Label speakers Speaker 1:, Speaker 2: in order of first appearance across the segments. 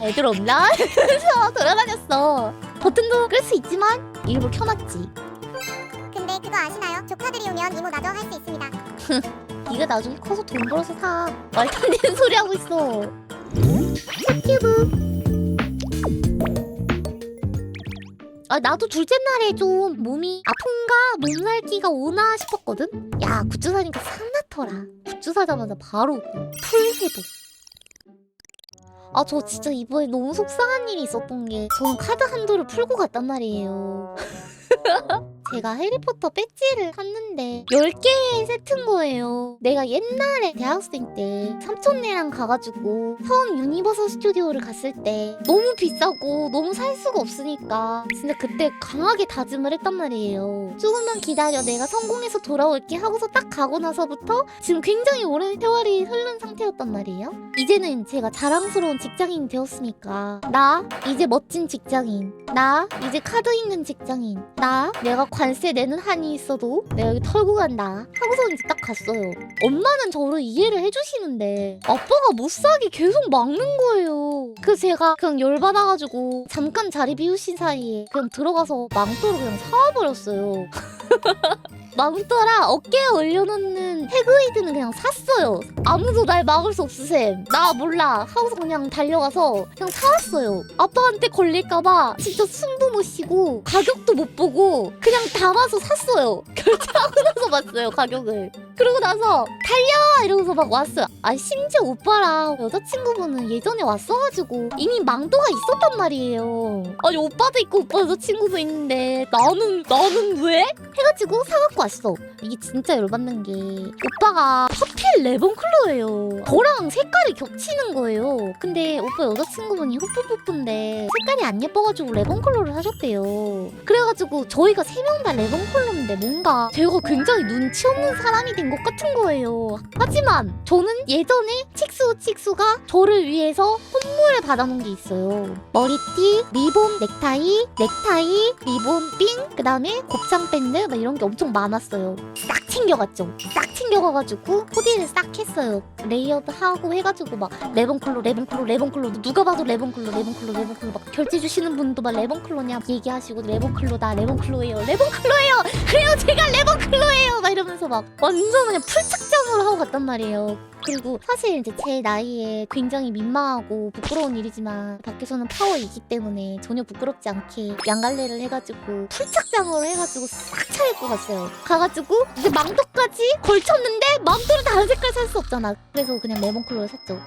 Speaker 1: 애들 없나? 그래서 돌아다녔어. 버튼도 끌 수 있지만 일부러 켜놨지.
Speaker 2: 근데 그거 아시나요? 조카들이 오면 이모 나도 할 수 있습니다.
Speaker 1: 네가 나중에 커서 돈 벌어서 사. 말도 안 되는 소리 하고 있어. 튜브. 아 나도 둘째 날에 좀 몸이 아픈가 몸살기가 오나 싶었거든. 야 굿즈 사니까 산나더라. 굿즈 사자마자 바로 풀 해독. 아 저 진짜 이번에 너무 속상한 일이 있었던 게 저는 카드 한도를 풀고 갔단 말이에요. 제가 해리포터 배지를 샀는데 10개 세트인 거예요. 내가 옛날에 대학생 때 삼촌네랑 가가지고 서울 유니버설 스튜디오를 갔을 때 너무 비싸고 너무 살 수가 없으니까 진짜 그때 강하게 다짐을 했단 말이에요. 조금만 기다려 내가 성공해서 돌아올게 하고서 딱 가고 나서부터 지금 굉장히 오랜 세월이 흐른 상태였단 말이에요. 이제는 제가 자랑스러운 직장인이 되었으니까 나 이제 멋진 직장인 나 이제 카드 있는 직장인 나 내가 관세 내는 한이 있어도 내가 여기 털고 간다. 하고서 이제 딱 갔어요. 엄마는 저를 이해를 해주시는데 아빠가 못 사게 계속 막는 거예요. 그래서 제가 그냥 열받아가지고 잠깐 자리 비우신 사이에 그냥 들어가서 망토를 그냥 사와버렸어요 망토랑 어깨에 올려놓는 해그이드는 그냥 샀어요. 아무도 날 막을 수 없으셈. 나 몰라. 하고서 그냥 달려가서 그냥 사왔어요. 아빠한테 걸릴까봐 진짜 숨도 못 쉬고 가격도 못 보고 그냥 담아서 샀어요. 결제하고 나서 봤어요 가격을 그러고 나서 달려! 이러면서 막 왔어요. 아 심지어 오빠랑 여자친구분은 예전에 왔어가지고 이미 망도가 있었단 말이에요. 아니 오빠도 있고 오빠 여자친구도 있는데 나는 나는 왜? 해가지고 사갖고 왔어. 이게 진짜 열받는 게 오빠가 퍼필 레몬클로예요. 저랑 색깔이 겹치는 거예요. 근데 오빠 여자친구분이 후프푸프인데 색깔이 안 예뻐가지고 레몬컬러를 하셨대요. 그래 가지고 저희가 세 명 다 레몬컬러인데 뭔가 제가 굉장히 눈치 없는 사람이 된 것 같은 거예요. 하지만 저는 예전에 칙수 칙수가 저를 위해서 선물을 받아놓은 게 있어요. 머리띠, 리본, 넥타이, 넥타이, 리본, 핀, 그 다음에 곱창 밴드 막 이런 게 엄청 많았어요. 싹 챙겨갔죠. 싹 챙겨가가지고 코디를 싹 했어요. 레이어드 하고 해가지고 막 레몬클로 레몬클로 레몬클로. 누가 봐도 레몬클로 레몬클로 레몬클로. 막 결제 주시는 분도 막 레몬클로냐 얘기하시고 레몬클로 다 레몬클로예요 레몬클로예요 그래요 제가 레몬클로예요 막 이러면서 막 완전 그냥 풀착장으로 하고 갔단 말이에요 그리고 사실 이제 제 나이에 굉장히 민망하고 부끄러운 일이지만 밖에서는 파워이기 때문에 전혀 부끄럽지 않게 양갈래를 해가지고 풀착장으로 해가지고 싹 차입고 갔어요. 가가지고 이제 망토까지 걸쳤는데 망토를 다른 색깔 살 수 없잖아. 그래서 그냥 레몬컬러를 샀죠.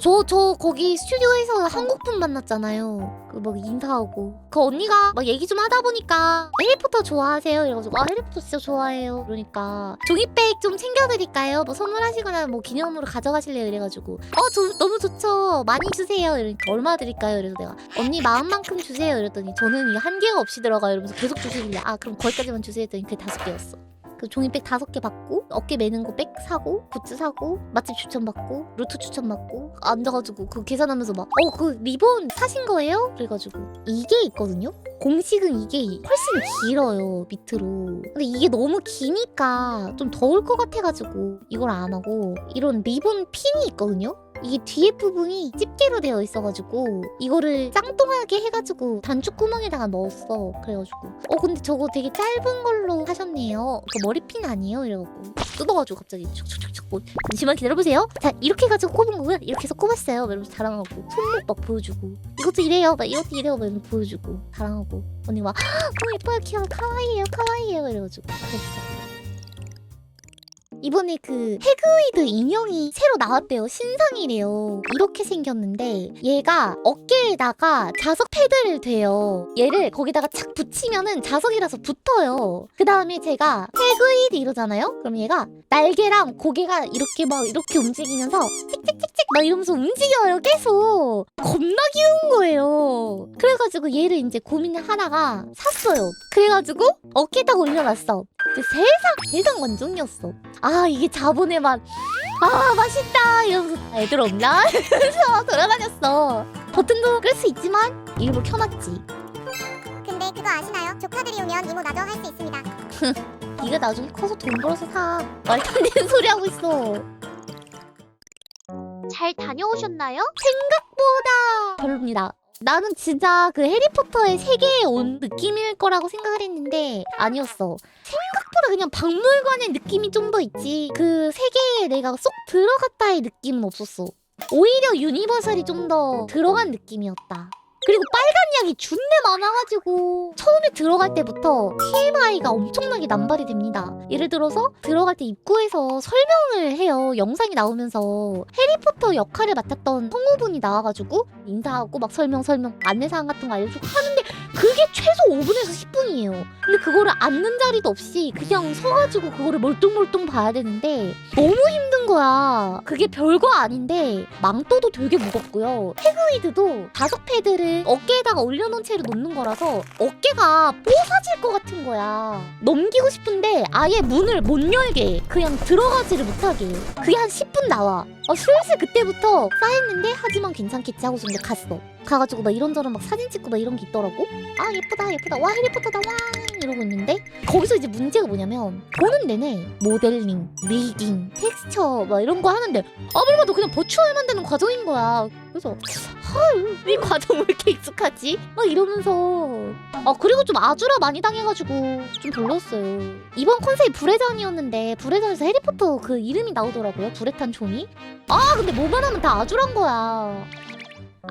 Speaker 1: 저, 저, 거기 스튜디오에서 한국분 만났잖아요. 그, 막, 인사하고. 그 언니가 막 얘기 좀 하다 보니까, 해리포터 좋아하세요? 이래가지고, 아, 해리포터 진짜 좋아해요. 그러니까, 종이백 좀 챙겨드릴까요? 뭐, 선물하시거나, 뭐, 기념으로 가져가실래요? 이래가지고, 어, 저, 너무 좋죠. 많이 주세요. 이러니까, 얼마 드릴까요? 이래서 내가, 언니 마음만큼 주세요. 이랬더니, 저는 이게 한계가 없이 들어가요. 이러면서 계속 주시길래, 아, 그럼 거기까지만 주세요. 했더니, 그게 다섯 개였어. 그 종이백 다섯 개 받고 어깨 매는 거 백 사고 굿즈 사고 맛집 추천 받고 루트 추천 받고 앉아가지고 그 계산하면서 막 어 그 리본 사신 거예요? 그래가지고 이게 있거든요. 공식은 이게 훨씬 길어요 밑으로. 근데 이게 너무 기니까 좀 더울 것 같아가지고 이걸 안 하고 이런 리본 핀이 있거든요. 이게 뒤에 부분이 집게로 되어 있어가지고 이거를 짱뚱하게 해가지고 단축 구멍에다가 넣었어. 그래가지고. 어 근데 저거 되게 짧은 걸로 하셨네요. 그 머리핀 아니에요? 이래갖고 뜯어가지고 갑자기 촉촉촉촉 뭐, 잠시만 기다려보세요. 자 이렇게 해가지고 꼽은 거고요. 이렇게 해서 꼽았어요. 이러면서 자랑하고 손목 막 보여주고 이것도 이래요. 막 이것도 이래요. 막 이러면서 보여주고 자랑하고. 언니 막 너무 예뻐요. 귀여워. 카와이에요. 카와이에요. 이래가지고 그랬어 이번에 그 해그위드 인형이 새로 나왔대요. 신상이래요. 이렇게 생겼는데 얘가 어깨에다가 자석 패드를 돼요. 얘를 거기다가 착 붙이면은 자석이라서 붙어요. 그 다음에 제가 해그위드 이러잖아요. 그럼 얘가 날개랑 고개가 이렇게 막 이렇게 움직이면서 찍찍찍찍 막 이러면서 움직여요. 계속 겁나 귀여운 거예요. 그래가지고 얘를 이제 고민을 하다가 샀어요. 그래가지고 어깨에다가 올려놨어. 세상 세상 완전이었어. 아 이게 자본의 맛. 아 맛있다 이러면서 애들 없나? 그래서 돌아다녔어. 버튼도 끌 수 있지만 일부러 켜놨지.
Speaker 2: 근데 그거 아시나요? 조카들이 오면 이모 나도 할수 있습니다.
Speaker 1: 네가 나중에 커서 돈 벌어서 사. 말도 안 되는 소리 하고 있어.
Speaker 3: 잘 다녀오셨나요?
Speaker 1: 생각보다 별로입니다. 나는 진짜 그 해리포터의 세계에 온 느낌일 거라고 생각을 했는데 아니었어. 생각 보다 그냥 박물관의 느낌이 좀 더 있지. 그 세계에 내가 쏙 들어갔다의 느낌은 없었어. 오히려 유니버설이 좀 더 들어간 느낌이었다. 그리고 빨간 약이 준내 많아가지고 처음에 들어갈 때부터 TMI가 엄청나게 남발이 됩니다. 예를 들어서 들어갈 때 입구에서 설명을 해요. 영상이 나오면서 해리포터 역할을 맡았던 성우분이 나와가지고 인사하고 막 설명 설명 안내사항 같은 거 알려주고 하는데 그게 최소 5분에서 10분이에요. 근데 그거를 앉는 자리도 없이 그냥 서가지고 그거를 멀뚱멀뚱 봐야 되는데 너무 힘든 거야. 그게 별거 아닌데 망토도 되게 무겁고요. 해그위드도 자석 패드를 어깨에다가 올려놓은 채로 놓는 거라서 어깨가 뽀사질 것 같은 거야. 넘기고 싶은데 아예 문을 못 열게 그냥 들어가지를 못하게 그게 한 10분 나와. 어, 슬슬 그때부터 쌓였는데 하지만 괜찮겠지 하고서 근데 갔어. 가가지고 막 이런저런 막 사진 찍고 막 이런 게 있더라고. 아 예쁘다 예쁘다 와 해리포터다 와 이러고 있는데 거기서 이제 문제가 뭐냐면 보는 내내 모델링, 리딩, 텍스처 막 이런 거 하는데 아무리 봐도 그냥 버추얼만 되는 과정인 거야. 그래서 헐이 과정 왜 이렇게 익숙하지? 막 이러면서 아 그리고 좀 아주라 많이 당해가지고 좀 별로였어요. 이번 컨셉이 불의 잔에서 해리포터 그 이름이 나오더라고요. 불의 탄 종이. 아 근데 뭐만 하면 다 아주란 거야.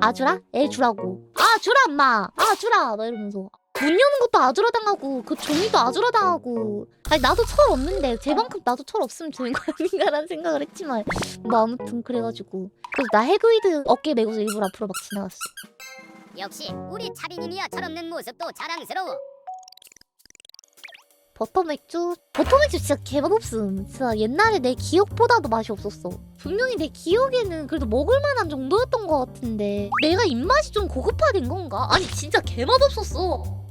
Speaker 1: 아주라? 애 주라고. 아 주라 엄마. 아 주라. 막 이러면서. 문 여는 것도 아주라 당하고 그 종이도 아주라 당하고 아니 나도 철 없는데 쟤만큼 나도 철 없으면 되는 거 아닌가라는 생각을 했지만 뭐 아무튼 그래가지고 그래서 나 해그위드 어깨 메고서 일부러 앞으로 막 지나갔어
Speaker 4: 역시 우리 차비님이야 철없는 모습도 자랑스러워.
Speaker 1: 버터 맥주 버터 맥주 진짜 개맛없음. 진짜 옛날에 내 기억보다도 맛이 없었어. 분명히 내 기억에는 그래도 먹을만한 정도였던 것 같은데 내가 입맛이 좀 고급화된 건가? 아니 진짜 개맛없었어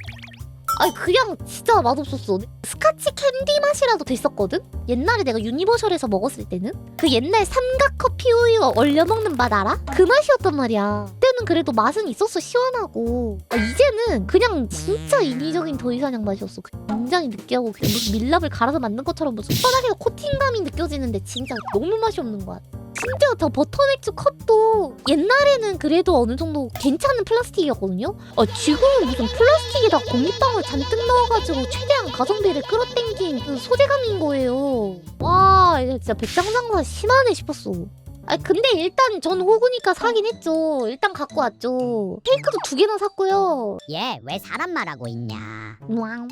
Speaker 1: 아니 그냥 진짜 맛없었어. 스카치 캔디 맛이라도 됐었거든? 옛날에 내가 유니버셜에서 먹었을 때는? 그 옛날 삼각 커피 우유 얼려 먹는 맛 알아? 그 맛이었단 말이야. 그때는 그래도 맛은 있었어 시원하고. 아, 이제는 그냥 진짜 인위적인 더이사냥 맛이었어. 굉장히 느끼하고 그냥 무슨 밀랍을 갈아서 만든 것처럼 무슨 뻔하게 코팅감이 느껴지는데 진짜 너무 맛이 없는 거야 심지어 저 버터맥주 컵도 옛날에는 그래도 어느 정도 괜찮은 플라스틱이었거든요. 어, 지금은 무슨 플라스틱에다 고깃빵을 잔뜩 넣어가지고 최대한 가성비를 끌어당긴 그 소재감인 거예요. 와, 진짜 백장장사 심하네 싶었어. 아 근데 일단 전 호구니까 사긴 했죠. 일단 갖고 왔죠. 케이크도 두 개나 샀고요.
Speaker 4: 얘 왜 사람 말하고 있냐?
Speaker 1: 왕.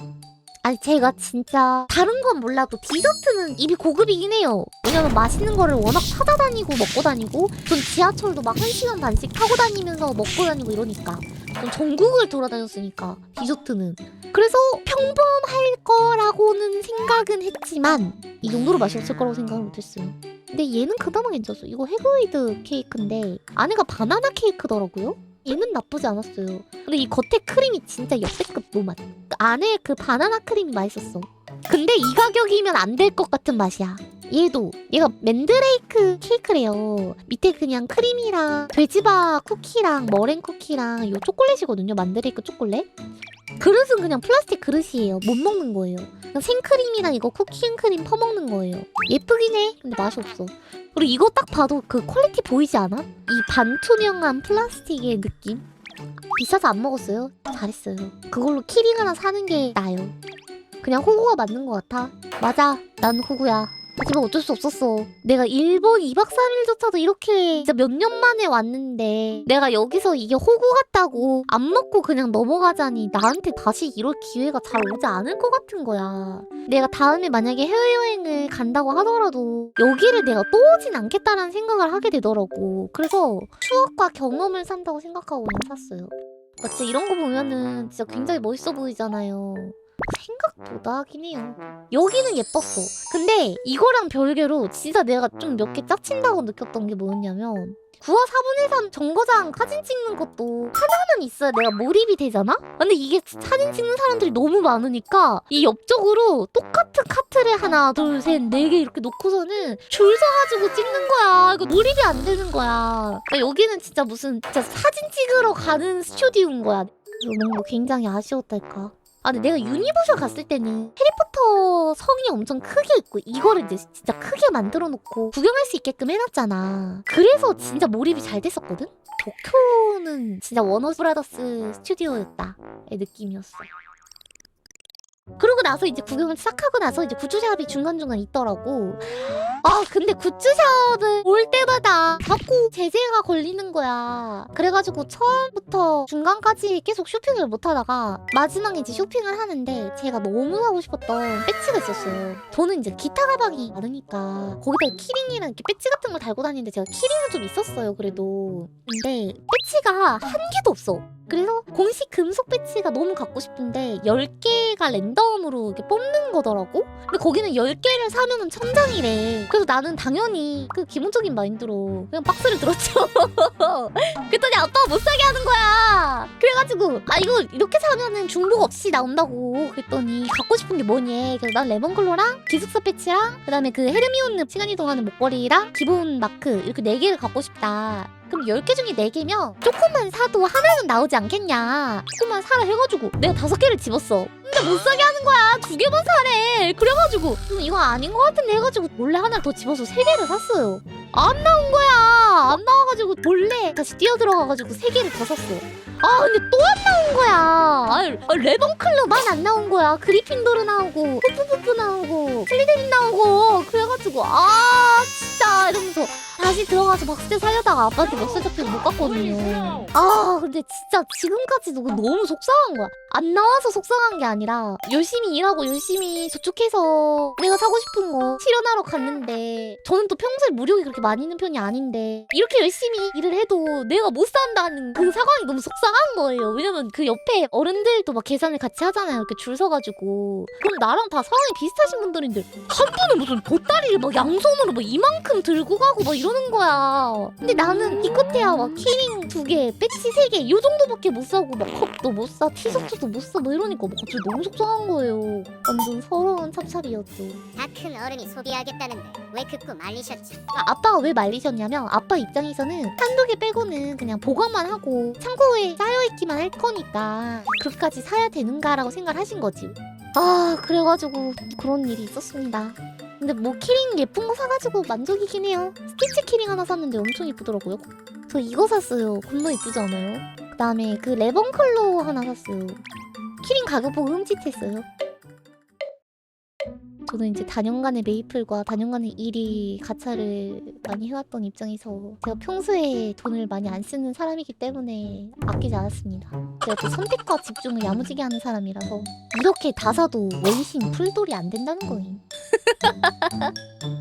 Speaker 1: 아니 제가 진짜 다른 건 몰라도 디저트는 입이 고급이긴 해요. 왜냐면 맛있는 거를 워낙 찾아다니고 먹고 다니고 전 지하철도 막한 시간 반씩 타고 다니면서 먹고 다니고 이러니까 전 전국을 돌아다녔으니까 디저트는 그래서 평범할 거라고는 생각은 했지만 이 정도로 맛이 없을 거라고 생각을 못했어요. 근데 얘는 그나마 괜찮았어. 이거 해그웨이드 케이크인데 안에가 바나나 케이크더라고요. 얘는 나쁘지 않았어요. 근데 이 겉에 크림이 진짜 역대급 노맛. 그 안에 그 바나나 크림이 맛있었어. 근데 이 가격이면 안 될 것 같은 맛이야. 얘도 얘가 맨드레이크 케이크래요. 밑에 그냥 크림이랑 돼지바 쿠키랑 머랭 쿠키랑 요 초콜릿이거든요. 만드레이크 초콜릿. 그릇은 그냥 플라스틱 그릇이에요. 못 먹는 거예요. 그냥 생크림이랑 이거 쿠키앤크림 퍼먹는 거예요. 예쁘긴 해. 근데 맛이 없어. 그리고 이거 딱 봐도 그 퀄리티 보이지 않아? 이 반투명한 플라스틱의 느낌? 비싸서 안 먹었어요. 잘했어요. 그걸로 키링 하나 사는 게 나요. 그냥 호구가 맞는 것 같아. 맞아. 난 호구야. 하지만 어쩔 수 없었어. 내가 일본 2박 3일조차도 이렇게 진짜 몇 년 만에 왔는데 내가 여기서 이게 호구 같다고 안 먹고 그냥 넘어가자니 나한테 다시 이럴 기회가 잘 오지 않을 것 같은 거야. 내가 다음에 만약에 해외여행을 간다고 하더라도 여기를 내가 또 오진 않겠다라는 생각을 하게 되더라고. 그래서 추억과 경험을 산다고 생각하고 그냥 샀어요. 아, 진짜 이런 거 보면은 진짜 굉장히 멋있어 보이잖아요. 생각보다 하긴 해요. 여기는 예뻤어. 근데 이거랑 별개로 진짜 내가 좀 몇 개 짜친다고 느꼈던 게 뭐였냐면 9화 4분의 3 정거장 사진 찍는 것도 하나는 있어야 내가 몰입이 되잖아? 근데 이게 사진 찍는 사람들이 너무 많으니까 이 옆쪽으로 똑같은 카트를 하나 둘 셋 네 개 이렇게 놓고서는 줄 서가지고 찍는 거야. 이거 몰입이 안 되는 거야. 그러니까 여기는 진짜 무슨 진짜 사진 찍으러 가는 스튜디오인 거야. 뭔가 굉장히 아쉬웠달까. 아 근데 내가 유니버셜 갔을 때는 해리포터 성이 엄청 크게 있고 이거를 이제 진짜 크게 만들어 놓고 구경할 수 있게끔 해놨잖아. 그래서 진짜 몰입이 잘 됐었거든? 도쿄는 진짜 워너 브라더스 스튜디오였다 의 느낌이었어. 그러고 나서 이제 구경을 싹 하고 나서 이제 굿즈샵이 중간중간 있더라고. 아 근데 굿즈샵을 올 때마다 자꾸 제재가 걸리는 거야. 그래가지고 처음부터 중간까지 계속 쇼핑을 못 하다가 마지막에 이제 쇼핑을 하는데 제가 너무 사고 싶었던 배지가 있었어요. 저는 이제 기타 가방이 많으니까 거기다 키링이랑 이렇게 배지 같은 걸 달고 다니는데 제가 키링은 좀 있었어요. 그래도 근데 배지가 한 개도 없어. 그래서 공식 금속 배지가 너무 갖고 싶은데 10개가 랜덤으로 이렇게 뽑는 거더라고? 근데 거기는 10개를 사면은 천장이래. 그래서 나는 당연히 그 기본적인 마인드로 그냥 박스를 들었죠. 그랬더니 아빠가 못 사게 하는 거야. 그래가지고 아 이거 이렇게 사면은 중복 없이 나온다고 그랬더니 갖고 싶은 게 뭐니? 그래서 난 레몬글로랑 기숙사 패치랑 그다음에 그 헤르미온느 시간 이동하는 목걸이랑 기본 마크 이렇게 네 개를 갖고 싶다. 그럼 10개 중에 4개면 조금만 사도 하나는 나오지 않겠냐. 조금만 사라 해가지고 내가 다섯 개를 집었어. 근데 못 사게 하는 거야. 두 개만 사래. 그래가지고 음, 이거 아닌 것 같은데 해가지고 몰래 하나 더 집어서 세 개를 샀어요. 안 나온 거야. 안 나 와가지고 몰래 다시 뛰어 들어가가지고 세 개를 더 샀어. 아 근데 또 안 나온 거야. 아, 아, 레몬클로만 안 나온 거야. 그리핀도르 나오고 푸푸푸푸 나오고 슬리데린 나오고 그래가지고 아 진짜 이러면서 다시 들어가서 박스테 사려다가 아빠한테 멱살 잡히고 못 갔거든요. 아 근데 진짜 지금까지도 너무 속상한 거야. 안 나와서 속상한 게 아니라 열심히 일하고 열심히 저축해서 내가 사고 싶은 거 실현하러 갔는데 저는 또 평소에 무력이 그렇게 많이 있는 편이 아닌데 이렇게 열심히 일을 해도 내가 못 산다는 그 상황이 너무 속상한 거예요. 왜냐면 그 옆에 어른들도 막 계산을 같이 하잖아요. 이렇게 줄 서가지고 그럼 나랑 다 상황이 비슷하신 분들인데 한 분은 무슨 보따리를 막 양손으로 막 이만큼 들고 가고 막 이러는 거야. 근데 나는 기껏해야 막 키링 두 개, 배치 세 개, 요 정도밖에 못 사고 막 컵도 못 사, 티셔츠도 못 사, 뭐 이러니까 막 갑자기 너무 속상한 거예요. 완전 서러운 찹찹이었죠.
Speaker 4: 다 큰 어른이 소비하겠다는데 왜 극구 말리셨지?
Speaker 1: 아, 아빠가 왜 말리셨냐면 아빠 입장에서는 한두 개 빼고는 그냥 보관만 하고 창고에 쌓여있기만 할 거니까 그렇게까지 사야 되는가라고 생각을 하신 거지. 아 그래가지고 그런 일이 있었습니다. 근데 뭐 키링 예쁜 거 사가지고 만족이긴 해요. 스티치 키링 하나 샀는데 엄청 이쁘더라고요. 저 이거 샀어요. 겁나 이쁘지 않아요? 그 다음에 그 레번클로 하나 샀어요. 키링 가격 보고 흠칫했어요. 저는 이제 다년간의 메이플과 다년간의 일이 가차를 많이 해왔던 입장에서 제가 평소에 돈을 많이 안 쓰는 사람이기 때문에 아끼지 않았습니다. 제가 또 선택과 집중을 야무지게 하는 사람이라서 이렇게 다 사도 원신 풀돌이 안 된다는 거예요.